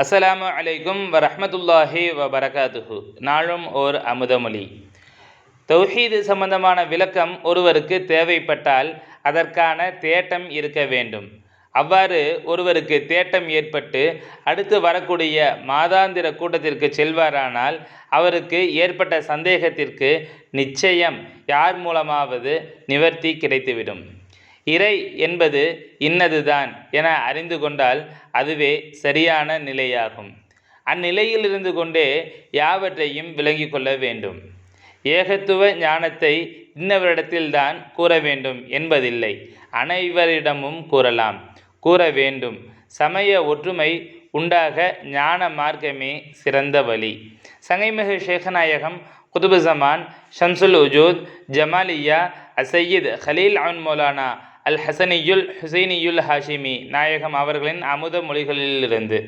அஸ்ஸலாமு அலைக்கும் வரஹ்மத்துல்லாஹி வபரகாத்துஹு. நாளும் ஓர் அமுதமொழி. தௌஹீது சம்பந்தமான விளக்கம் ஒருவருக்கு தேவைப்பட்டால் அதற்கான தேட்டம் இருக்க வேண்டும். அவ்வாறு ஒருவருக்கு தேட்டம் ஏற்பட்டு அடுத்து வரக்கூடிய மாதாந்திர கூட்டத்திற்கு செல்வாரானால் அவருக்கு ஏற்பட்ட சந்தேகத்திற்கு நிச்சயம் யார் மூலமாவது நிவர்த்தி கிடைத்துவிடும். இறை என்பது இன்னதுதான் என அறிந்து கொண்டால் அதுவே சரியான நிலையாகும். அந்நிலையில் இருந்து கொண்டே யாவற்றையும் விளங்கி கொள்ள வேண்டும். ஏகத்துவ ஞானத்தை இன்னவரிடத்தில்தான் கூற வேண்டும் என்பதில்லை. அனைவரிடமும் கூறலாம். கூற வேண்டும். சமய ஒற்றுமை உண்டாக ஞான மார்க்கமே சிறந்த வழி. சங்கைமிகு ஷேகநாயகம் குதுபுசமான் ஷம்சுல் உஜூத் ஜமாலியா அசையீத் ஹலீல் அவுன் மௌலானா அல் ஹசனியுல் ஹுசைனியுல் ஹாஷிமி நாயகம் அவர்களின் அமுத மொழிகளிலிருந்து.